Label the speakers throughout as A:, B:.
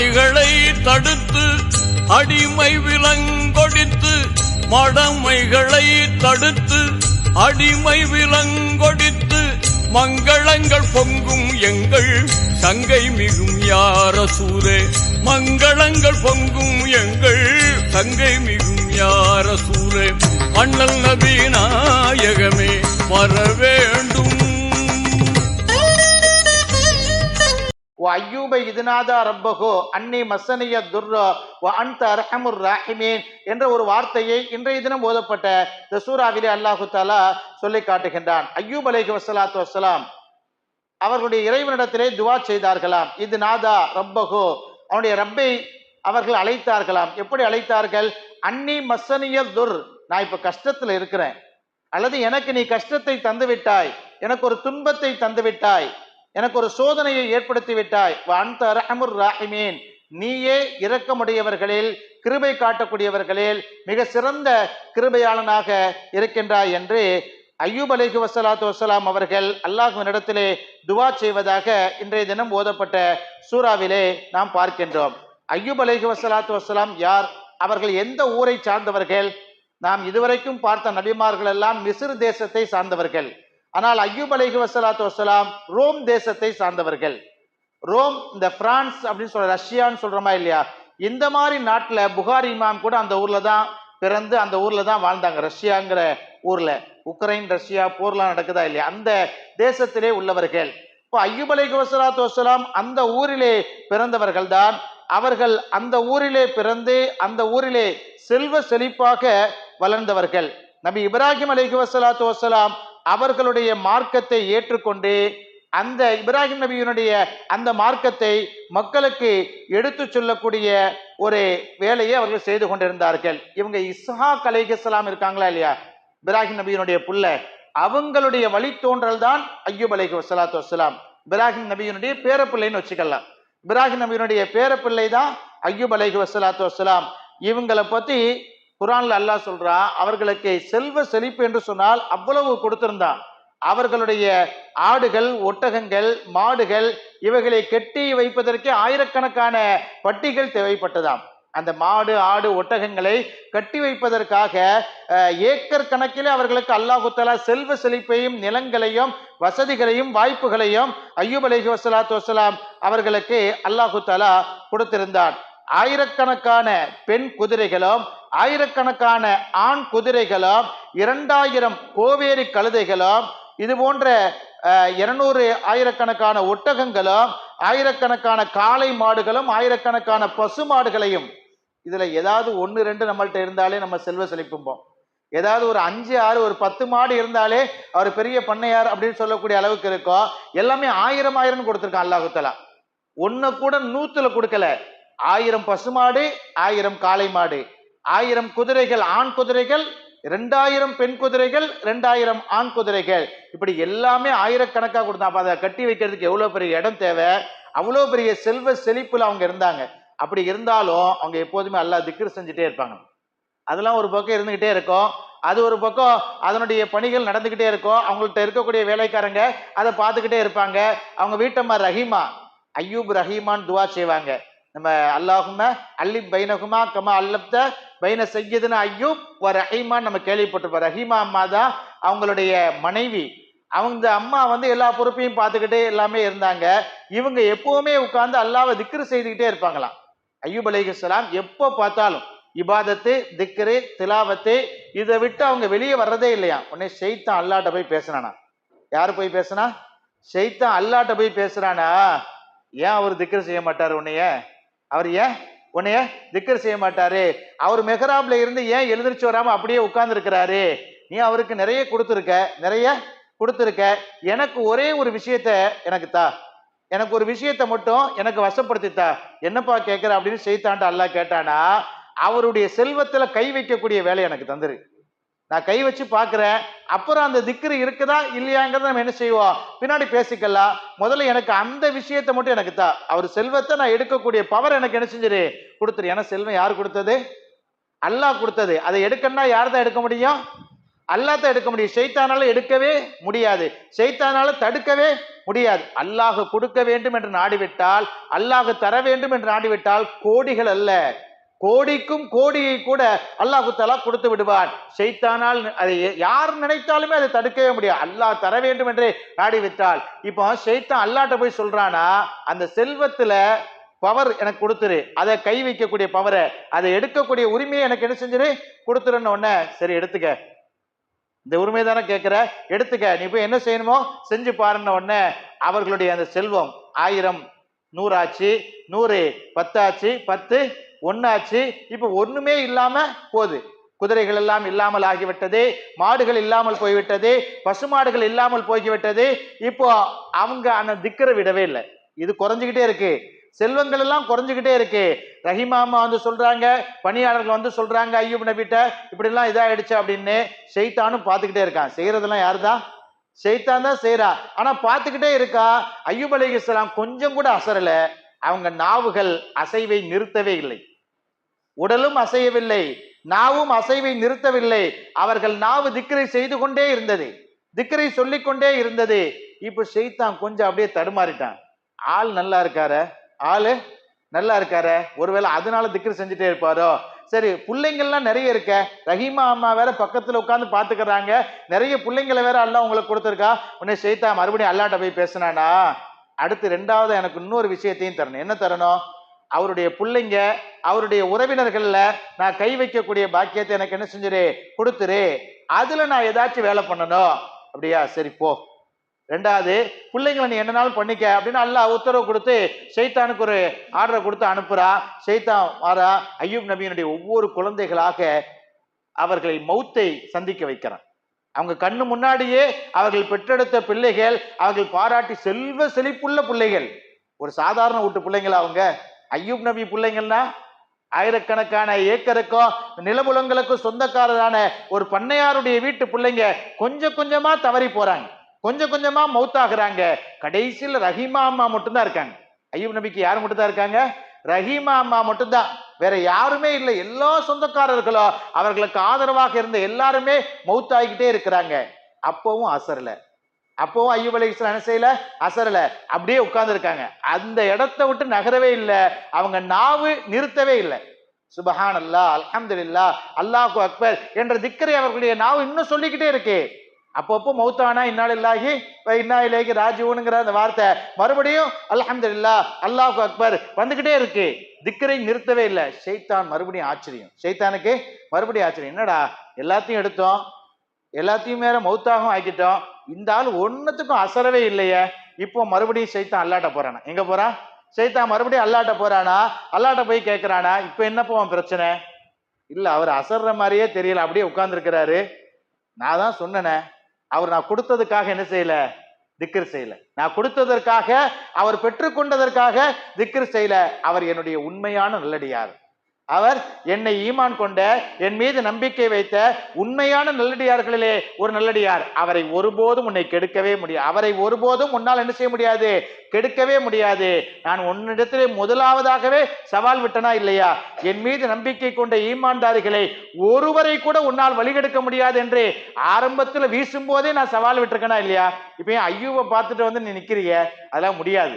A: மடமைகளை தடுத்து அடிமை விலங்கொடித்து மடமைகளை தடுத்து அடிமை விலங்கொடித்து மங்களங்கள் பொங்கும் எங்கள் சங்கை மிகும் யார சூரே மங்களங்கள் பொங்கும் எங்கள் சங்கை மிகும் யார சூரே அண்ணல் நபி நாயகமே வர வேண்டும்
B: அய்யூப இதுநாதா ரப்பகோ அன்னி மசனிய துர்ரோ வ அந்த அரஹமுர் ராஹிமீன் என்ற ஒரு வார்த்தையை இன்றைய தினம் ஓதப்பட்ட இந்த சூறாவிலே அல்லாஹு தாலா சொல்லி காட்டுகின்றான். அய்யூப் அலைஹி வசலாத்து வசலாம் அவர்களுடைய இறைவனிடத்திலே துவா செய்தார்களாம். இது நாதா ரப்பகோ அவனுடைய ரப்பை அவர்கள் அழைத்தார்களாம். எப்படி அழைத்தார்கள்? அன்னி மசனிய துர். நான் இப்போ கஷ்டத்தில் இருக்கிறேன். அல்லது எனக்கு நீ கஷ்டத்தை தந்துவிட்டாய். எனக்கு ஒரு துன்பத்தை தந்துவிட்டாய். எனக்கு ஒரு சோதனையை ஏற்படுத்தி விட்டாய் அந்த ரஹமுர் ராஹிமீன். நீயே இரக்கமுடையவர்களில் கிருபை காட்டக்கூடியவர்களில் மிக சிறந்த கிருபையாளனாக இருக்கின்றாய் என்று ஐயூப் அலைஹி வசலாத்து வசலாம் அவர்கள் அல்லாஹ்வினிடத்திலே துவா செய்வதாக இன்றைய தினம் ஓதப்பட்ட சூறாவிலே நாம் பார்க்கின்றோம். ஐயூப் அலைஹி வசலாத்து வசலாம் யார்? அவர்கள் எந்த ஊரை சார்ந்தவர்கள்? நாம் இதுவரைக்கும் பார்த்த நபிமார்கள் எல்லாம் மிசிறு தேசத்தை சார்ந்தவர்கள். ஆனால் ஐயூப் அலைஹி வசலாத்து வசலாம் ரோம் தேசத்தை சார்ந்தவர்கள். ரோம் இந்த பிரான்ஸ் அப்படின்னு சொல்ற ரஷ்யான்னு சொல்றோமா இல்லையா? இந்த மாதிரி நாட்டில் புகார் இமாம் கூட அந்த ஊர்ல தான் பிறந்து அந்த ஊர்ல தான் வாழ்ந்தாங்க. ரஷ்யாங்கிற ஊர்ல. உக்ரைன் ரஷ்யா போர்லாம் நடக்குதா இல்லையா? அந்த தேசத்திலே உள்ளவர்கள். இப்போ ஐயூப் அலைஹி வசலாத்து வசலாம் அந்த ஊரிலே பிறந்தவர்கள் தான். அவர்கள் அந்த ஊரிலே பிறந்து அந்த ஊரிலே செல்வ செழிப்பாக வளர்ந்தவர்கள். நபி இப்ராஹிம் அலைஹி வசலாத்து வசலாம் அவர்களுடைய மார்க்கத்தை ஏற்றுக்கொண்டு அந்த இப்ராஹிம் நபியினுடைய அந்த மார்க்கத்தை மக்களுக்கு எடுத்து சொல்லக்கூடிய ஒரு வேலையை அவர்கள் செய்து கொண்டிருந்தார்கள். இவங்க இஸ்ஹா அலைஹிஸ்ஸலாம் இருக்காங்களா இல்லையா? இப்ராஹிம் நபியினுடைய புள்ள. அவங்களுடைய வழித்தோன்றல் தான் ஐயூப் அலைஹி வசலாத்து வசலாம் இப்ராஹிம் நபியினுடைய பேரப்பிள்ளைன்னு வச்சுக்கலாம். இப்ராஹிம் நபியினுடைய பேரப்பிள்ளை தான் ஐயூப் அலைஹி வசலாத்து வசலாம் இவங்களை பத்தி குரான்ல அல்லாஹ் சொல்றான் அவர்களுக்கு செல்வ செழிப்பு என்று சொன்னால் அவ்வளவு கொடுத்திருந்தான். அவர்களுடைய ஆடுகள் ஒட்டகங்கள் மாடுகள் இவைகளை கெட்டி வைப்பதற்கே ஆயிரக்கணக்கான பட்டிகள் தேவைப்பட்டதாம். அந்த மாடு ஆடு ஒட்டகங்களை கட்டி வைப்பதற்காக ஏக்கர் கணக்கிலே அவர்களுக்கு அல்லாஹுத்தலா செல்வ செழிப்பையும் நிலங்களையும் வசதிகளையும் வாய்ப்புகளையும் ஐயூப் அலஹி வசலாத்து வசலாம் அவர்களுக்கு அல்லாஹுத்தலா கொடுத்திருந்தான். ஆயிரக்கணக்கான பெண் குதிரைகளும் ஆயிரக்கணக்கான ஆண் குதிரைகளும் இரண்டாயிரம் கோவேரி கழுதைகளும் இது போன்ற இருநூறு ஆயிரக்கணக்கான ஒட்டகங்களும் ஆயிரக்கணக்கான காளை மாடுகளும் ஆயிரக்கணக்கான பசு மாடுகளையும் இதில் ஏதாவது ஒன்று ரெண்டு நம்மள்கிட்ட இருந்தாலே நம்ம செல்வ செழிப்பும்போம். ஏதாவது ஒரு அஞ்சு ஆறு ஒரு பத்து மாடு இருந்தாலே அவர் பெரிய பண்ணையார் அப்படின்னு சொல்லக்கூடிய அளவுக்கு இருக்கோ எல்லாமே ஆயிரம் ஆயிரம் கொடுத்துருக்கான் அல்லாஹுத்தலா ஒன்று கூட நூற்றுல கொடுக்கல. ஆயிரம் பசுமாடு ஆயிரம் காளை மாடு. ஆயிரம் குதிரைகள் ஆண் குதிரைகள் ரெண்டாயிரம் பெண் குதிரைகள் ரெண்டாயிரம் ஆண் குதிரைகள். இப்படி எல்லாமே ஆயிரக்கணக்காக கொடுத்தான் அப்ப அதை கட்டி வைக்கிறதுக்கு எவ்வளோ பெரிய இடம் தேவை? அவ்வளோ பெரிய செல்வ செழிப்பில் அவங்க இருந்தாங்க. அப்படி இருந்தாலும் அவங்க எப்போதுமே அல்லா திக்ர் செஞ்சுட்டே இருப்பாங்க. அதெல்லாம் ஒரு பக்கம் இருந்துகிட்டே இருக்கும். அது ஒரு பக்கம் அதனுடைய பணிகள் நடந்துக்கிட்டே இருக்கும். அவங்கள்ட்ட இருக்கக்கூடிய வேலைக்காரங்க அதை பார்த்துக்கிட்டே இருப்பாங்க. அவங்க வீட்டம்மா ரஹீமா ஐயூப் ரஹீமான் துவா செய்வாங்க. நம்ம அல்லாஹும அல்லி பைனகுமா கமா அல்லப்த பைன செய்யதுன்னு ஐயூப் வ ரஹீமான்னு நம்ம கேள்விப்பட்டிருப்போம். ரஹீமா அம்மா தான் அவங்களுடைய மனைவி. அவங்க அம்மா வந்து எல்லா பொறுப்பையும் பார்த்துக்கிட்டே எல்லாமே இருந்தாங்க. இவங்க எப்பவுமே உட்கார்ந்து அல்லாவை திக்ரு செய்துக்கிட்டே இருப்பாங்களாம். ஐயூப் அலிகலாம் எப்போ பார்த்தாலும் இபாதத்து திக்ரு திலாவத்து இதை விட்டு அவங்க வெளியே வர்றதே இல்லையா? உடனே ஷெய்தான் அல்லாட்ட போய் பேசுனானா? யார் போய் பேசுனா? ஷெய்தான் அல்லாட்ட போய் பேசுறானா? ஏன் அவர் திக்ரு செய்ய மாட்டார் உன்னைய? அவர் ஏன்? உன்னைய திக்கர் செய்ய மாட்டாரு? அவர் மெஹராப்ல இருந்து ஏன் எழுந்திரிச்சு வராம அப்படியே உட்கார்ந்துருக்கிறாரு? நீ அவருக்கு நிறைய கொடுத்துருக்க நிறைய கொடுத்துருக்க. எனக்கு ஒரே ஒரு விஷயத்த எனக்கு தா. எனக்கு ஒரு விஷயத்த மட்டும் எனக்கு வசப்படுத்தி தா. என்னப்பா கேட்குற அப்படின்னு செய்தான்ட்டு அல்லா கேட்டானா அவருடைய செல்வத்தில் கை வைக்கக்கூடிய வேலை எனக்கு தந்துரு. நான் கை வச்சு பார்க்குறேன் அப்புறம் அந்த திக்ரு இருக்குதா இல்லையாங்கிறத நம்ம என்ன செய்வோம்? பின்னாடி பேசிக்கலாம். முதல்ல எனக்கு அந்த விஷயத்தை மட்டும் எனக்கு தான் அவர் செல்வத்தை நான் எடுக்கக்கூடிய பவர் எனக்கு என்ன செஞ்சிரு? கொடுத்துரு. ஏன்னா செல்வம் யார் கொடுத்தது? அல்லாஹ் கொடுத்தது. அதை எடுக்கணும்னா யார் தான் எடுக்க முடியும்? அல்லாஹ் எடுக்க முடியும். ஷைத்தானால எடுக்கவே முடியாது. ஷைத்தானால தடுக்கவே முடியாது. அல்லாஹ் கொடுக்க வேண்டும் என்று நாடிவிட்டால் அல்லாஹ் தர வேண்டும் என்று நாடிவிட்டால் கோடிகள் அல்ல. கோடிக்கும் கோடியை கூட அல்லாஹு தலா கொடுத்து விடுவான். செய்தானால் அதை யார் நினைத்தாலுமே அதை தடுக்கவே முடியாது. அல்லாஹ் தர வேண்டும் என்றே நாடிவிட்டால் இப்போ செய்தான் அல்லாட்ட போய் சொல்றானா அந்த செல்வத்துல பவர் எனக்கு கொடுத்துரு. அதை கை வைக்கக்கூடிய பவரை அதை எடுக்கக்கூடிய உரிமையை எனக்கு என்ன செஞ்சிரு? கொடுத்துருன்னு உடனே சரி எடுத்துக்க. இந்த உரிமை தானே கேட்குற எடுத்துக்க. நீ போய் என்ன செய்யணுமோ செஞ்சு பாருன்ன உடனே அவர்களுடைய அந்த செல்வம் ஆயிரம் நூறாச்சு நூறு பத்தாச்சு பத்து ஒன்னாச்சு இப்போ ஒண்ணுமே இல்லாம போகுது குதிரைகள் எல்லாம் இல்லாமல் ஆகிவிட்டது. மாடுகள் இல்லாமல் போய்விட்டது. பசுமாடுகள் இல்லாமல் போய்விட்டது இப்போ அவங்க அந்த திக்கரை விடவே இல்லை. இது குறைஞ்சிக்கிட்டே இருக்கு. செல்வங்கள் எல்லாம் குறைஞ்சிக்கிட்டே இருக்கு. ரஹிமாமா வந்து சொல்றாங்க பணியாளர்கள் வந்து சொல்றாங்க ஐயூப் நபிட்ட இப்படி எல்லாம் இதாயிடுச்சு அப்படின்னு செய்தானும் பார்த்துக்கிட்டே இருக்கான். செய்யறதெல்லாம் யாருதான் செய்தான் தான் செய்யறா ஆனா பார்த்துக்கிட்டே இருக்கா. ஐயூப் அலைஹிஸ்ஸலாம் கொஞ்சம் கூட அசரல. அவங்க நாவுகள் அசைவை நிறுத்தவே இல்லை. உடலும் அசையவில்லை நாவும் அசைவை நிறுத்தவில்லை. அவர்கள் நாவு திக்கரை செய்து கொண்டே இருந்தது. திக்கரை சொல்லிக்கொண்டே இருந்தது. இப்ப செய்தான் கொஞ்சம் அப்படியே தடுமாறிட்டான். ஆள் நல்லா இருக்கார? ஆளு நல்லா இருக்காரு? ஒருவேளை அதனால திக்கர் செஞ்சுட்டே இருப்பாரோ? சரி பிள்ளைங்கள்லாம் நிறைய இருக்க. ரஹீமா அம்மா வேற பக்கத்துல உட்காந்து பாத்துக்கறாங்க நிறைய பிள்ளைங்களை வேற அல்லா உங்களுக்கு கொடுத்துருக்கா? உடனே ஷெய்தா மறுபடியும் அல்லாட்ட போய் பேசினானா? அடுத்து ரெண்டாவது எனக்கு இன்னொரு விஷயத்தையும் தரணும். என்ன தரணும்? அவருடைய பிள்ளைங்க அவருடைய உறவினர்கள்ல நான் கை வைக்கக்கூடிய பாக்கியத்தை எனக்கு என்ன செஞ்சிரு? கொடுத்துரு. அதுல நான் ஏதாச்சும் வேலை பண்ணணும். அப்படியா? சரி போ. ரெண்டாவது பிள்ளைங்களை நீ என்னனாலும் பண்ணிக்க அப்படின்னு அல்லாஹ் உத்தரவு கொடுத்து சைத்தானுக்கு ஒரு ஆர்டரை கொடுத்து அனுப்புறா. சைத்தான் வாரா ஐயூப் நபியினுடைய ஒவ்வொரு குழந்தைகளாக அவர்களை மௌத்தை சந்திக்க வைக்கிறான். அவங்க கண்ணு முன்னாடியே அவர்கள் பெற்றெடுத்த பிள்ளைகள் அவர்கள் பாராட்டி செல்வ செழிப்புள்ள பிள்ளைகள். ஒரு சாதாரண வீட்டு பிள்ளைங்களா அவங்க? ஐயூப் நபி பிள்ளைங்கள்னா ஆயிரக்கணக்கான ஏக்கருக்கும் நிலபுலங்களுக்கும் சொந்தக்காரரான ஒரு பண்ணையாருடைய வீட்டு பிள்ளைங்க கொஞ்சம் கொஞ்சமா தவறி போறாங்க. கொஞ்சம் கொஞ்சமா மௌத்தாகிறாங்க. கடைசியில் ரஹீமா அம்மா மட்டும்தான் இருக்காங்க. ஐயூப் நபிக்கு யார் மட்டும்தான் இருக்காங்க? ரஹீமா அம்மா மட்டும்தான். வேற யாருமே இல்லை. எல்லா சொந்தக்காரர்களோ அவர்களுக்கு ஆதரவாக இருந்த எல்லாருமே மௌத்தாகிக்கிட்டே இருக்கிறாங்க. அப்பவும் அசரலை. அப்போவும் ஐயூப் அலி இஸ்லாம் என்ன செய்யல? அசரல. அப்படியே உட்கார்ந்துருக்காங்க. அந்த இடத்த விட்டு நகரவே இல்லை. அவங்க நாவு நிறுத்தவே இல்லை. சுபஹான் அல்லா அல்ஹம்துலில்லா அல்லாஹு அக்பர் என்ற திக்கரை அவர்களுடைய நாவு இன்னும் சொல்லிக்கிட்டே இருக்கு. அப்பப்போ மௌத்தானா இன்னால் இல்லாகி இன்னா இல்லாகி ராஜீவனுங்கிற அந்த வார்த்தை மறுபடியும் அல்ஹம்துலில்லா அல்லாஹு அக்பர் வந்துக்கிட்டே இருக்கு. திக்கரை நிறுத்தவே இல்லை. ஷெய்தான் மறுபடியும் ஆச்சரியம். ஷெய்தானுக்கு மறுபடியும் ஆச்சரியம். என்னடா? எல்லாத்தையும் எடுத்தோம். எல்லாத்தையும் மேல மௌத்தாகவும் ஆக்கிட்டோம். இந்த ஆள் ஒன்னுத்துக்கும் அசரவே இல்லையே. இப்போ மறுபடியும் சைத்தான் அல்லாட்ட போறானா? எங்க போறான் சைத்தான் மறுபடியும் அல்லாட்ட போறானா? அல்லாட்ட போய் கேட்கிறானா இப்போ என்னப்போ உன் பிரச்சனை? இல்ல அவர் அசர்ற மாதிரியே தெரியல. அப்படியே உட்கார்ந்துருக்கிறாரு. நான் தான் சொன்னேனே அவர் நான் கொடுத்ததுக்காக என்ன செய்யல? திக்கர் செய்யல. நான் கொடுத்ததற்காக அவர் பெற்றுக்கொண்டதற்காக திக்கர் செய்யல. அவர் என்னுடைய உண்மையான நல்லடியார். அவர் என்னை ஈமான் கொண்ட என் மீது நம்பிக்கை வைத்த உண்மையான நல்லடியார்களிலே ஒரு நல்லடியார். அவரை ஒருபோதும் உன்னை கெடுக்கவே முடியாது அவரை ஒருபோதும் உன்னால் என்ன செய்ய முடியாது? கெடுக்கவே முடியாது. நான் உன்னிடத்திலே முதலாவதாகவே சவால் விட்டனா இல்லையா? என் மீது நம்பிக்கை கொண்ட ஈமான்தாரிகளை ஒருவரை கூட உன்னால் வழிகெடுக்க முடியாது என்று ஆரம்பத்தில் வீசும் போதே நான் சவால் விட்டுருக்கேனா இல்லையா? இப்போ ஐயோவை ஐயூவை பார்த்துட்டு வந்து நீ நிற்கிறீங்க அதெல்லாம் முடியாது.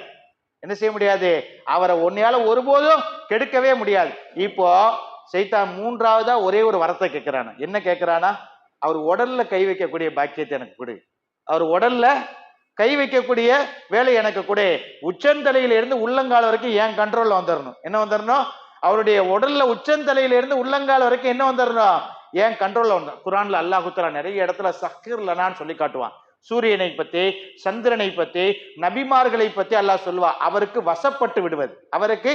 B: என்ன செய்ய முடியாது? அவரை உன்னையால ஒருபோதும் கெடுக்கவே முடியாது. இப்போ சைத்தான் மூன்றாவதா ஒரே ஒரு வரத்தை கேட்கிறானா? என்ன கேட்கிறானா? அவர் உடல்ல கை வைக்கக்கூடிய பாக்கியத்தை எனக்கு கொடு. அவர் உடல்ல கை வைக்கக்கூடிய வேலை எனக்கு கொடு. உச்சந்தலையில இருந்து உள்ளங்கால் வரைக்கும் என் கண்ட்ரோல்ல வந்துடணும் என்ன வந்துடணும் அவருடைய உடல்ல உச்சந்தலையில இருந்து உள்ளங்கால் வரைக்கும் என்ன வந்துடணும் ஏன் கண்ட்ரோல்ல வந்து குரான்ல அல்லாஹு நிறைய இடத்துல சக்கர் லனான்னு சொல்லி காட்டுவான். சூரியனை பத்தி சந்திரனை பத்தி நபிமார்களை பத்தி அல்லாஹ் சொல்லுவா. அவருக்கு வசப்பட்டு விடுவது. அவருக்கு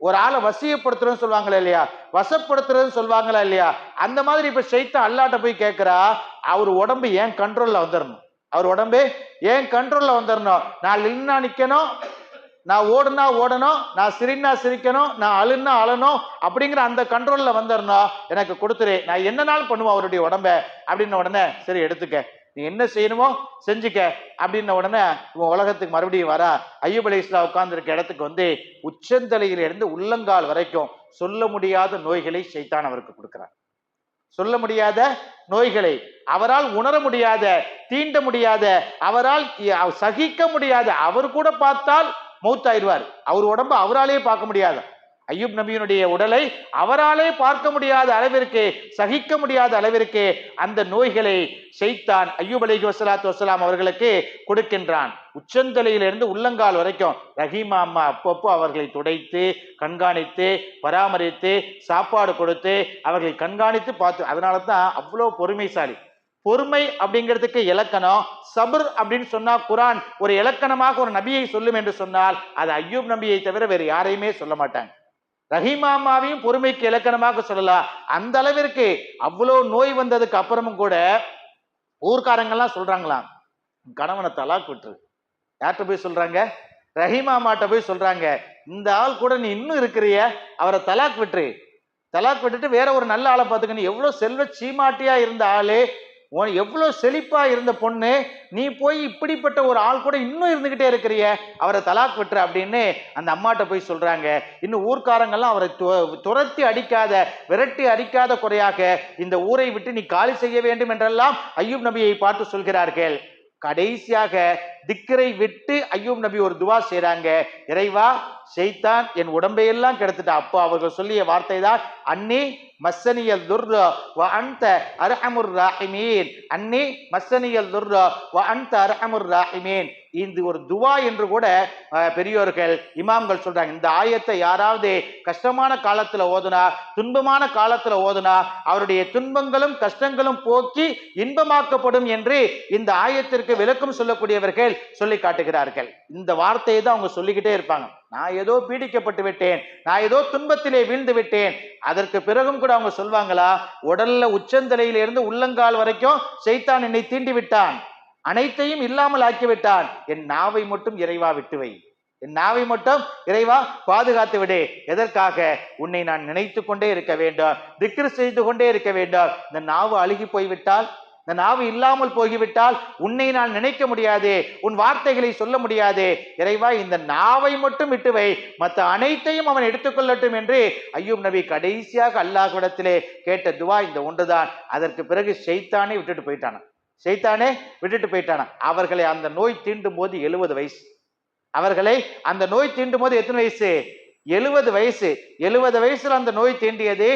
B: ஒரு ஆளை வசியப்படுத்துறதுன்னு சொல்லுவாங்களா இல்லையா? வசப்படுத்துறதுன்னு சொல்லுவாங்களா இல்லையா? அந்த மாதிரி இப்ப சைத்த அல்லாட்ட போய் கேட்கிறா அவர் உடம்பு ஏன் கண்ட்ரோல்ல வந்துடணும் அவர் உடம்பு ஏன் கண்ட்ரோல்ல வந்துடணும் நான் நின்னா நிக்கணும் நான் ஓடுனா ஓடணும் நான் சிரின்னா சிரிக்கணும் நான் அழுன்னா அழணும் அப்படிங்கிற அந்த கண்ட்ரோல்ல வந்துடணும் எனக்கு கொடுத்துரு. நான் என்ன நாள் பண்ணுவேன் அவருடைய உடம்ப. அப்படின்ன உடனே சரி எடுத்துக்க. நீ என்ன செய்யணுமோ செஞ்சுக்க அப்படின்ன உடனே இவன் உலகத்துக்கு மறுபடியும் வரா. ஐயூப் அலி இஸ்லாம் உட்கார்ந்துருக்க இடத்துக்கு வந்து உச்சந்தலையிலிருந்து உள்ளங்கால் வரைக்கும் சொல்ல முடியாத நோய்களை சைத்தான் அவருக்கு கொடுக்குறான். சொல்ல முடியாத நோய்களை அவரால் உணர முடியாத தீண்ட முடியாத அவரால் சகிக்க முடியாத அவர் கூட பார்த்தால் மௌத்தாயிடுவார். அவர் உடம்பு அவராலேயே பார்க்க முடியாது ஐயூப் நபியினுடைய உடலை அவராலே பார்க்க முடியாத அளவிற்கு சகிக்க முடியாத அளவிற்கு அந்த நோய்களை செய்தான் ஐயூப் அலைஹி வசலாத்து வசலாம் அவர்களுக்கு கொடுக்கின்றான். உச்சந்தலையிலிருந்து உள்ளங்கால் வரைக்கும் ரஹீமா அம்மா அப்பப்போ அவர்களை துடைத்து கண்காணித்து பராமரித்து சாப்பாடு கொடுத்து அவர்களை கண்காணித்து பார்த்து அதனால தான் அவ்வளோ பொறுமைசாலி. பொறுமை அப்படிங்கிறதுக்கு இலக்கணம் சபர் அப்படின்னு சொன்னா குரான் ஒரு இலக்கணமாக ஒரு நபியை சொல்லும் என்று சொன்னால் அது ஐயூப் நபியை தவிர வேறு யாரையுமே சொல்ல மாட்டாங்க. ரஹிமாமாவையும் பொறுமைக்கு இலக்கணமாக சொல்லலாம் அந்த அளவிற்கு அவ்வளோ நோய் வந்ததுக்கு அப்புறமும் கூட ஊர்க்காரங்கள்லாம் சொல்றாங்களாம். கணவனை தலாக் விட்டுரு. யார்கிட்ட போய் சொல்றாங்க? ரஹீமாமாட்ட போய் சொல்றாங்க. இந்த ஆள் கூட நீ இன்னும் இருக்கிறிய அவரை தலாக் விட்டுரு. தலாக் விட்டுட்டு வேற ஒரு நல்ல ஆளை பார்த்துக்கணும். எவ்வளோ செல்வ சீமாட்டியா இருந்த ஆளு. உன் எவ்வளோ செழிப்பாக இருந்த பொண்ணு நீ போய் இப்படிப்பட்ட ஒரு ஆள் கூட இன்னும் இருந்துக்கிட்டே இருக்கிறிய அவரை தலாக் விட்டுரு அப்படின்னு அந்த அம்மாட்ட போய் சொல்கிறாங்க இன்னும் ஊர்க்காரங்கள்லாம் அவரை து- துரத்தி அடிக்காத விரட்டி அடிக்காத குறையாக இந்த ஊரை விட்டு நீ காலி செய்ய வேண்டும் என்றெல்லாம் ஐயூப் நபியை பார்த்து சொல்கிறார்கள். கடைசியாக திக்கரை விட்டு ஐயூப் நபி ஒரு துவா செய்கிறாங்க இறைவா செய்தான் என் உடம்பையெல்லாம் கெடுத்துட்டா. அப்போ அவர்கள் சொல்லிய வார்த்தை தான் அன்னி மஸ்ஸனியல் துர்ர வ அன்த அர்ஹமுர் ராஹிமீன். அன்னி மஸ்ஸனியல் துர்ர வ அந்த அர்ஹமுர் ராஹிமீன். இந்த ஒரு துவா என்று கூட பெரியோர்கள் இமாம்கள் சொல்றாங்க. இந்த ஆயத்தை யாராவது கஷ்டமான காலத்துல ஓதுனா துன்பமான காலத்துல ஓதுனா அவருடைய துன்பங்களும் கஷ்டங்களும் போக்கி இன்பமாக்கப்படும் என்று இந்த ஆயத்திற்கு விளக்கம் சொல்லக்கூடியவர்கள் சொல்லி காட்டுகிறார்கள். இந்த வார்த்தையை தான் அவங்க சொல்லிக்கிட்டே இருப்பாங்க. நான் ஏதோ பீடிக்கப்பட்டு விட்டேன். நான் ஏதோ துன்பத்திலே வீழ்ந்து விட்டேன். அதற்கு பிறகும் கூட அவங்க சொல்வாங்களா? உடல்ல உச்சந்தலையில இருந்து உள்ளங்கால் வரைக்கும் செய்தான் என்னை தீண்டி விட்டான். அனைத்தையும் இல்லாமல் ஆக்கிவிட்டான் என் நாவை மட்டும் இறைவா விட்டுவை என் நாவை மட்டும் இறைவா பாதுகாத்து விடு. எதற்காக? உன்னை நான் நினைத்து கொண்டே இருக்க வேண்டும். திக்ரு செய்து கொண்டே இருக்க வேண்டும். இந்த நாவு அழுகி போய்விட்டால் இந்த நாவு இல்லாமல் போய்விட்டால் உன்னை நான் நினைக்க முடியாது உன் வார்த்தைகளை சொல்ல முடியாது. இறைவா இந்த நாவை மட்டும் விட்டு வை மற்ற அனைத்தையும் அவன் எடுத்துக்கொள்ளட்டும் என்று ஐயூப் நபி கடைசியாக அல்லாஹ்விடத்திலே கேட்ட துவா இந்த ஒன்றுதான். அதற்கு பிறகு செய்தானே விட்டுட்டு போயிட்டான? செய்தானே விட்டுட்டு போயிட்டான? அவர்களை அந்த நோய் தீண்டும் போது எழுபது வயசு. அவர்களை அந்த நோய் தீண்டும் போது எத்தனை வயசு? எழுபது வயசு. எழுபது வயசுல அந்த நோய் தீண்டியது.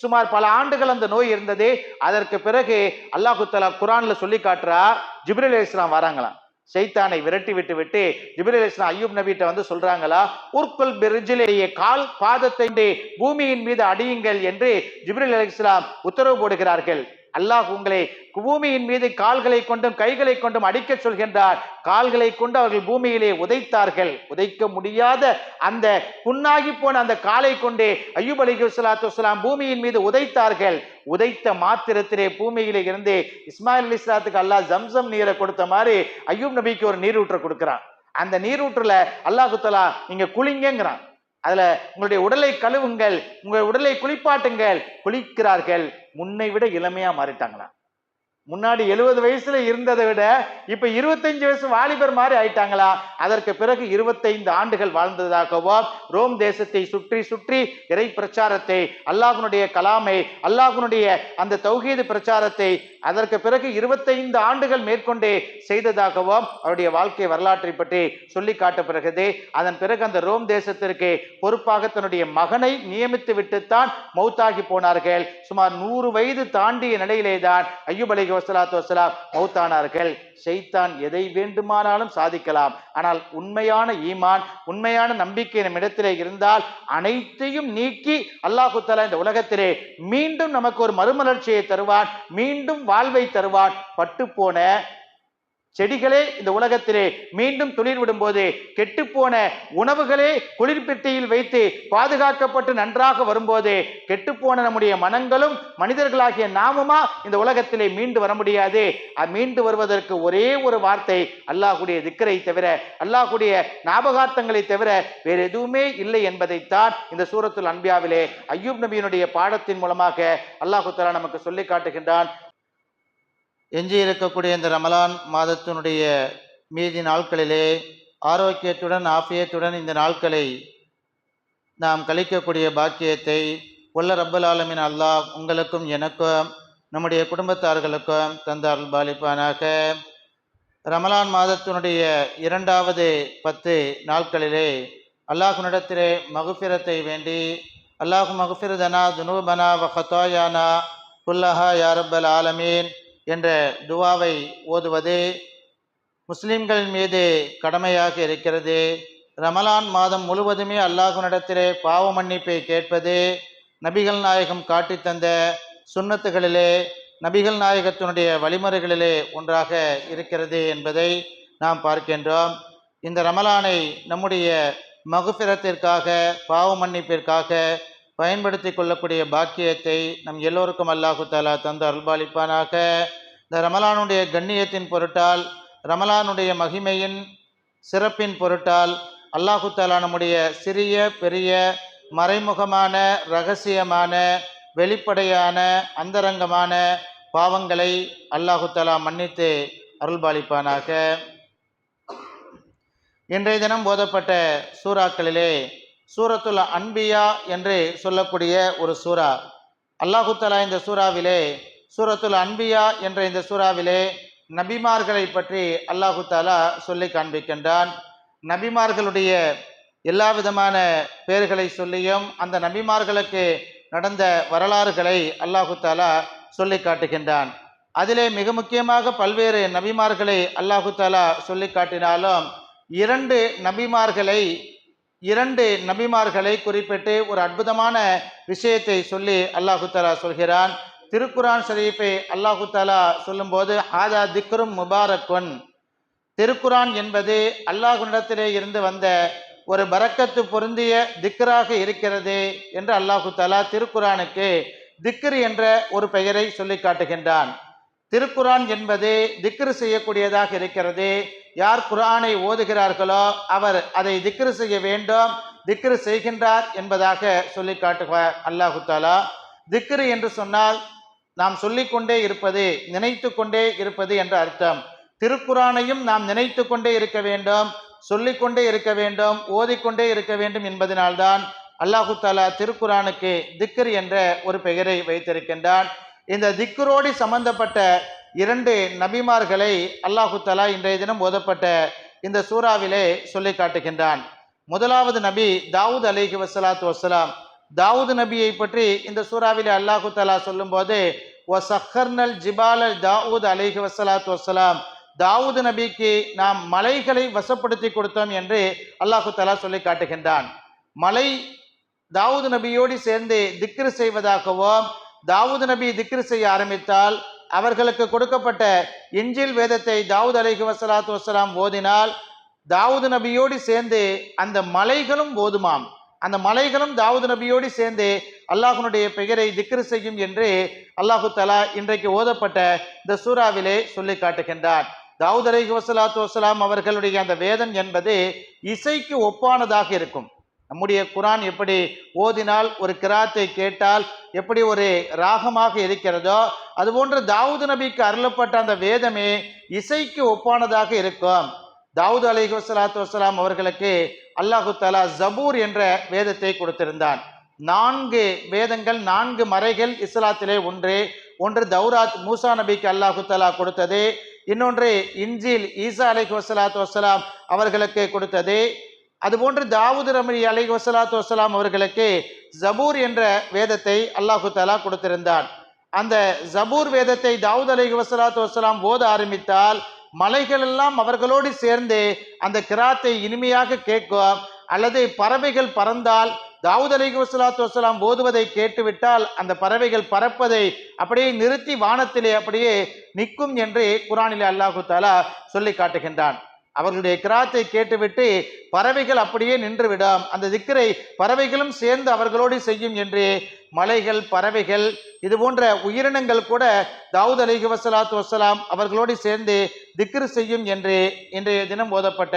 B: சுமார் பல ஆண்டுகள் அந்த நோய் இருந்தது. அதற்கு பிறகு அல்லாஹு தலா குரான்ல சொல்லி காட்டுறா ஜிப்ரில் இஸ்லாம் வராங்களாம். சைத்தானை விரட்டி விட்டு விட்டு ஜிப்ரில் இஸ்லாம் ஐயூப் நபிட்ட வந்து சொல்றாங்களா உர்குல் பிரிஜிலேயே கால் பாதத்தை பூமியின் மீது அடியுங்கள் என்று ஜிப்ரில் இஸ்லாம் உத்தரவு போடுகிறார்கள். அல்லாஹ் உங்களை பூமியின் மீது கால்களை கொண்டும் கைகளை கொண்டும் அடிக்க சொல்கின்றார். கால்களை கொண்டு அவர்கள் பூமியிலே உதைத்தார்கள். உதைக்க முடியாத அந்த புண்ணாகி போன அந்த காலை கொண்டே ஐயூப் அலி சலாத்து வலாம் பூமியின் மீது உதைத்தார்கள். உதைத்த மாத்திரத்திலே பூமியிலே இருந்து இஸ்மாயில் அலி இஸ்லாத்துக்கு அல்லாஹ் ஜம்சம் நீரை கொடுத்த மாதிரி ஐயூப் நபிக்கு ஒரு நீரூற்றை கொடுக்குறான். அந்த நீரூற்றுல அல்லாஹு தஆலா நீங்க குளிங்கிறான் அதுல உங்களுடைய உடலை கழுவுங்கள் உங்கள் உடலை குளிப்பாட்டுங்கள். குளிக்கிறார்கள். முன்னை விட இளமையா மாறிட்டாங்களாம். முன்னாடி எழுபது வயசுல இருந்ததை விட இப்ப இருபத்தஞ்சு வயசு வாலிபர் மாதிரி ஆயிட்டாங்களா? அதற்கு பிறகு இருபத்தைந்து ஆண்டுகள் வாழ்ந்ததாகவோ ரோம் தேசத்தை சுற்றி சுற்றி இறை பிரச்சாரத்தை அல்லாஹனுடைய கலாமை அல்லாஹனுடைய அந்த தௌஹீது பிரச்சாரத்தை அதற்கு பிறகு இருபத்தைந்து ஆண்டுகள் மேற்கொண்டே செய்ததாகவோ அவருடைய வாழ்க்கை வரலாற்றை பற்றி சொல்லி காட்டப்படுகிறது. அதன் பிறகு அந்த ரோம் தேசத்திற்கு பொறுப்பாக தன்னுடைய மகனை நியமித்து விட்டுத்தான் மௌத்தாகி போனார்கள். சுமார் நூறு வயது தாண்டிய நிலையிலே தான் ஐயூப் அலைஹி வசலாம் மௌத்தானார்கள். ஷைத்தான் எதை வேண்டுமானாலும் சாதிக்கலாம். ஆனால் உண்மையான ஈமான் உண்மையான நம்பிக்கை நம்மிடத்திலே இருந்தால் அனைத்தையும் நீக்கி அல்லாஹு தலா இந்த உலகத்திலே மீண்டும் நமக்கு ஒரு மறுமலர்ச்சியை தருவான் மீண்டும் வாழ்வை தருவான். பட்டு போன செடிகளே இந்த உலகத்திலே மீண்டும் துளிர் விடும்போது கெட்டுப்போன உணவுகளே குளிர்பெட்டியில் வைத்து பாதுகாக்கப்பட்டு நன்றாக வரும்போது கெட்டுப்போன நம்முடைய மனங்களும் மனிதர்களாகிய நாமுமா இந்த உலகத்திலே மீண்டு வர முடியாது? அது மீண்டு வருவதற்கு ஒரே ஒரு வார்த்தை அல்லாஹுடைய திக்கரை தவிர அல்லாஹுடைய ஞாபகார்த்தங்களை தவிர வேறு எதுவுமே இல்லை என்பதைத்தான் இந்த சூரத்துல் அன்பியாவிலே ஐயூப் நபியினுடைய பாடத்தின் மூலமாக அல்லாஹு தலா நமக்கு சொல்லி காட்டுகின்றான். எஞ்சி இருக்கக்கூடிய இந்த ரமலான் மாதத்தினுடைய மீதி நாட்களிலே ஆரோக்கியத்துடன் ஆஃபியத்துடன் இந்த நாட்களை நாம் கழிக்கக்கூடிய பாக்கியத்தை உள்ள ரப்பல் ஆலமின் அல்லாஹ் உங்களுக்கும் எனக்கும் நம்முடைய குடும்பத்தார்களுக்கும் தந்தார்கள் பாலிப்பானாக. ரமலான் மாதத்தினுடைய இரண்டாவது பத்து நாட்களிலே அல்லாஹ்வினிடத்திலே மகுஃபிரத்தை வேண்டி அல்லாஹு மகுஃபிரதனா துனூபனா வ ஹத்தாயானா குல்லஹா யாரப்பல் ஆலமீன் என்ற துவாவை ஓதுவது முஸ்லிம்கள் மீது கடமையாக இருக்கிறது. ரமலான் மாதம் முழுவதுமே அல்லாஹுனிடத்திலே பாவ மன்னிப்பை கேட்பது நபிகள் நாயகம் காட்டித் தந்த சுண்ணத்துகளிலே நபிகள் நாயகத்தினுடைய வழிமுறைகளிலே ஒன்றாக இருக்கிறது என்பதை நாம் பார்க்கின்றோம். இந்த ரமலானை நம்முடைய மகுபிரத்திற்காக பாவ மன்னிப்பிற்காக பயன்படுத்தி கொள்ளக்கூடிய பாக்கியத்தை நம் எல்லோருக்கும் அல்லாஹு தாலா தந்து அருள்பாலிப்பானாக. இந்த ரமலானுடைய கண்ணியத்தின் பொருட்டால் ரமலானுடைய மகிமையின் சிறப்பின் பொருட்டால் அல்லாஹு தாலா நம்முடைய சிறிய பெரிய மறைமுகமான ரகசியமான வெளிப்படையான அந்தரங்கமான பாவங்களை அல்லாஹு தாலா மன்னித்து அருள்பாலிப்பானாக. இன்றைய தினம் போதப்பட்ட சூறாக்களிலே சூரத்துல் அன்பியா என்று சொல்லக்கூடிய ஒரு சூரா அல்லாஹு தலா இந்த சூறாவிலே சூரத்துல் அன்பியா என்ற இந்த சூறாவிலே நபிமார்களை பற்றி அல்லாஹு தாலா சொல்லி காண்பிக்கின்றான். நபிமார்களுடைய எல்லா விதமான பெயர்களை சொல்லியும் அந்த நபிமார்களுக்கு நடந்த வரலாறுகளை அல்லாஹு தாலா சொல்லி காட்டுகின்றான். அதிலே மிக முக்கியமாக பல்வேறு நபிமார்களை அல்லாஹு தாலா சொல்லி காட்டினாலும் இரண்டு நபிமார்களை இரண்டு நபிமார்களை குறிப்பிட்டு ஒரு அற்புதமான விஷயத்தை சொல்லி அல்லாஹு தாலா சொல்கிறான். திருக்குரான் ஷரீஃபை அல்லாஹு தாலா சொல்லும்போது ஆதா திக்ரும் முபாரக்குன். திருக்குரான் என்பது அல்லாஹுனிடத்திலே இருந்து வந்த ஒரு பறக்கத்து பொருந்திய திக்ராக இருக்கிறது என்று அல்லாஹு தாலா திருக்குரானுக்கு திக்ரு என்ற ஒரு பெயரை சொல்லி காட்டுகின்றான். திருக்குரான் என்பது திக்ரு செய்யக்கூடியதாக இருக்கிறது. யார் குரானை ஓதுகிறார்களோ அவர் அதை திக்ரு செய்ய வேண்டும். திக்ரு செய்கின்றார் என்பதாக சொல்லி காட்டுவார் அல்லாஹு தாலா திக்ரு என்று சொன்னால் நாம் சொல்லிக்கொண்டே இருப்பது நினைத்து கொண்டே இருப்பது என்ற அர்த்தம். திருக்குரானையும் நாம் நினைத்து கொண்டே இருக்க வேண்டும் சொல்லிக்கொண்டே இருக்க வேண்டும் ஓதிக்கொண்டே இருக்க வேண்டும் என்பதனால்தான் அல்லாஹு தாலா திருக்குரானுக்கு திக்ரு என்ற ஒரு பெயரை வைத்திருக்கின்றான். இந்த திக்குரோடி சம்பந்தப்பட்ட இரண்டு நபிமார்களை அல்லாஹு தலா இன்றைய தினம் ஓதப்பட்ட இந்த சூறாவிலே சொல்லி காட்டுகின்றான். முதலாவது நபி தாவூத் அலிஹி வசலாத்து வசலாம் தாவூத் நபியை பற்றி இந்த சூறாவிலே அல்லாஹு தலா சொல்லும்போது ஒ சஹர்னல் ஜிபால் தாவூத் அலிஹி வசலாத்து வசலாம் தாவூது நபிக்கு நாம் மலைகளை வசப்படுத்தி கொடுத்தோம் என்று அல்லாஹு தலா சொல்லி காட்டுகின்றான். மலை தாவூது நபியோடு சேர்ந்து திக்ரு செய்வதாகவோ தாவூது நபி திக்ரு செய்ய ஆரம்பித்தால் அவர்களுக்கு கொடுக்கப்பட்ட இஞ்சில் வேதத்தை தாவூத் அலைஹி வசலாத்து வசலாம் ஓதினால் தாவூது நபியோடு சேர்ந்து அந்த மலைகளும் ஓதுமாம். அந்த மலைகளும் தாவூது நபியோடு சேர்ந்து அல்லாஹனுடைய பெயரை திக்ரு செய்யும் என்று அல்லாஹு தலா இன்றைக்கு ஓதப்பட்ட இந்த சூறாவிலே சொல்லி காட்டுகின்றார் தாவூத் அலைஹி வசலாத்து வசலாம் அவர்களுடைய அந்த வேதம் என்பது இசைக்கு ஒப்பானதாக இருக்கும். நம்முடைய குரான் எப்படி ஓதினால் ஒரு கிராத்தை கேட்டால் எப்படி ஒரு ராகமாக இருக்கிறதோ அதுபோன்று தாவூது நபிக்கு அருளப்பட்ட அந்த வேதமே இசைக்கு ஒப்பானதாக இருக்கும். தாவூது அலி வசலாத்து வசலாம் அவர்களுக்கு அல்லாஹு தலா ஜபூர் என்ற வேதத்தை கொடுத்திருந்தான். நான்கு வேதங்கள் நான்கு மறைகள் இஸ்லாத்திலே ஒன்று ஒன்று தௌராத் மூசா நபிக்கு அல்லாஹு தலா கொடுத்தது இன்னொன்று இன்ஜில் ஈசா அலைஹி வசலாத்து வசலாம் அவர்களுக்கு கொடுத்தது. அதுபோன்று தாவூது ரமணி அலை வசலாத்து வசலாம் அவர்களுக்கு ஜபூர் என்ற வேதத்தை அல்லாஹு தலா கொடுத்திருந்தான். அந்த ஜபூர் வேதத்தை தாவூத் அலை வசலாத்து வசலாம் ஓத ஆரம்பித்தால் மலைகள் எல்லாம் அவர்களோடு சேர்ந்து அந்த கிராத்தை இனிமையாக கேட்கும். அல்லது பறவைகள் பறந்தால் தாவூத் அலி வசலாத்து வசலாம் ஓதுவதை கேட்டுவிட்டால் அந்த பறவைகள் பறப்பதை அப்படியே நிறுத்தி வானத்திலே அப்படியே நிற்கும் என்று குரானிலே அல்லாஹு தாலா சொல்லி காட்டுகின்றான். அவர்களுடைய கிராத்தை கேட்டுவிட்டு பறவைகள் அப்படியே நின்றுவிடும் அந்த திக்கரை பறவைகளும் சேர்ந்து அவர்களோடு செய்யும் என்று மலைகள் பறவைகள் இது போன்ற உயிரினங்கள் கூட தாவூத் அலிஹி வசலாத்து வசலாம் அவர்களோடு சேர்ந்து திக்ரு செய்யும் என்று இன்றைய தினம் ஓதப்பட்ட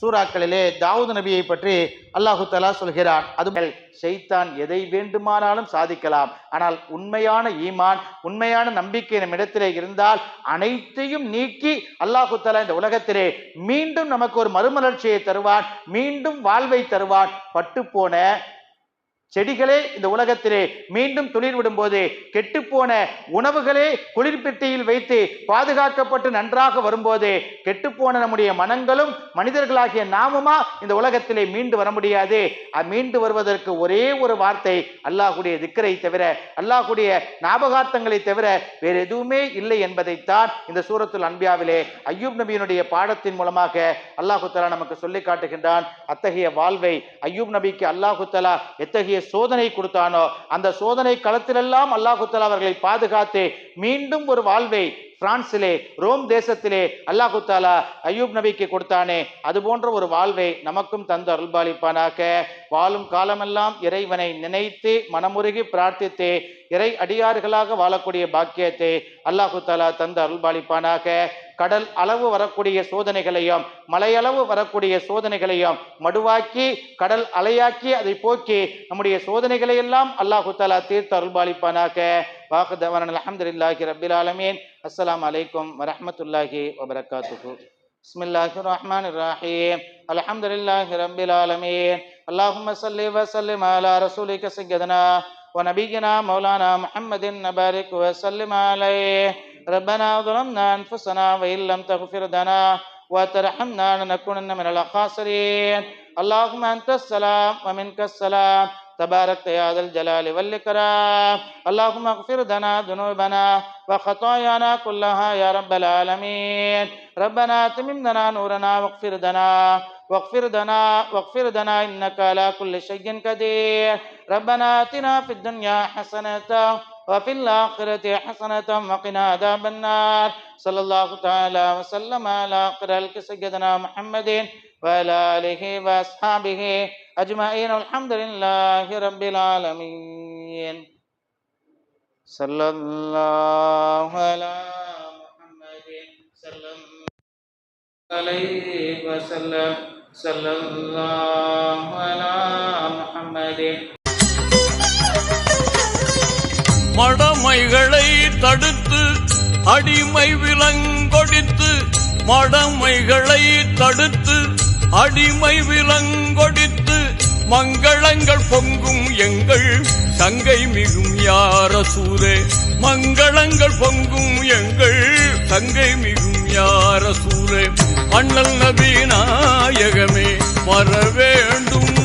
B: சூறாக்களிலே தாவூத் நபியை பற்றி அல்லாஹு தலா சொல்கிறான். அது ஷைத்தான் எதை வேண்டுமானாலும் சாதிக்கலாம். ஆனால் உண்மையான ஈமான் உண்மையான நம்பிக்கை நம் இடத்திலே இருந்தால் அனைத்தையும் நீக்கி அல்லாஹு தலா இந்த உலகத்திலே மீண்டும் நமக்கு ஒரு மறுமலர்ச்சியை தருவான் மீண்டும் வாழ்வை தருவான். பட்டு போன செடிகளே இந்த உலகத்திலே மீண்டும் துளிர் விடும்போது கெட்டுப்போன உணவுகளே குளிர்பெட்டியில் வைத்து பாதுகாக்கப்பட்டு நன்றாக வரும்போது கெட்டுப்போன நம்முடைய மனங்களும் மனிதர்களாகிய நாமுமா இந்த உலகத்திலே மீண்டு வர முடியாது? மீண்டு வருவதற்கு ஒரே ஒரு வார்த்தை அல்லாஹுடைய திக்கரை தவிர அல்லாஹுடைய ஞாபகார்த்தங்களை தவிர வேறு எதுவுமே இல்லை என்பதைத்தான் இந்த சூரத்துல் அன்பியாவிலே ஐயூப் நபியினுடைய பாடத்தின் மூலமாக அல்லாஹு தலா நமக்கு சொல்லி காட்டுகின்றான். அத்தகைய வாழ்வை ஐயூப் நபிக்கு அல்லாஹு தலா எத்தகைய சோதனை கொடுத்தானோ அந்த சோதனை களத்திலெல்லாம் அல்லாஹுத்தல் அவர்களை பாதுகாத்து மீண்டும் ஒரு வாழ்வை பிரான்சிலே ரோம் தேசத்திலே அல்லாஹு தாலா அயூப் நபிக்கு கொடுத்தானே அது போன்ற ஒரு வாழ்வை நமக்கும் தந்து அருள்பாலிப்பானாக. வாழும் காலமெல்லாம் இறைவனை நினைத்து மனமுருகி பிரார்த்தித்து இறை அடியார்களாக வாழக்கூடிய பாக்கியத்தை அல்லாஹு தாலா தந்து அருள்பாலிப்பானாக. கடல் அளவு வரக்கூடிய சோதனைகளையும் மலையளவு வரக்கூடிய சோதனைகளையும் மடுவாக்கி கடல் அலையாக்கி அதை போக்கி நம்முடைய சோதனைகளை எல்லாம் அல்லாஹு தாலா தீர்த்து அருள்பாலிப்பானாக வாக்குதவன் அலமதுல்லாஹி ரபில் ஆலமீன் அஸ்ஸலாமு அலைக்கும் வரஹ்மத்துல்லாஹி வபரகாத்துஹு بسم الله الرحمن الرحيم الحمد لله رب العالمين اللهم صل وسلم على رسولك سيدنا ونبينا مولانا محمد نبارك وسلم عليه ربنا ظلمنا أنفسنا وإن لم تغفر لنا وترحمنا لنكونن من الخاسرين. اللهم أنت السلام ومنك السلام. تبارك يا ذا الجلال والإكرام. اللهم اغفر لنا ذنوبنا وخطايانا كلها يا رب العالمين. ربنا اتمم لنا نورنا واغفر لنا واغفر لنا واغفر لنا إنك على كل شيء قدير. ربنا آتنا في الدنيا حسنة وفي الآخرة حسنة وقنا عذاب النار. صلى الله تعالى وسلم على خير سيدنا محمد وعلى آله وأصحابه أجمعين. الحمد لله رب العالمين. صلى الله على محمد صلى الله عليه وسلم. صلى الله على محمد.
A: மடமைகளை தடுத்து அடிமை விலங்கொடித்து மடமைகளை தடுத்து அடிமை விலங்கொடித்து மங்களங்கள் பொங்கும் எங்கள் சங்கை மிகும் யார சூரே மங்களங்கள் பொங்கும் எங்கள் சங்கை மிகும் யார சூரே அண்ணல் நபி நாயகமே வர வேண்டும்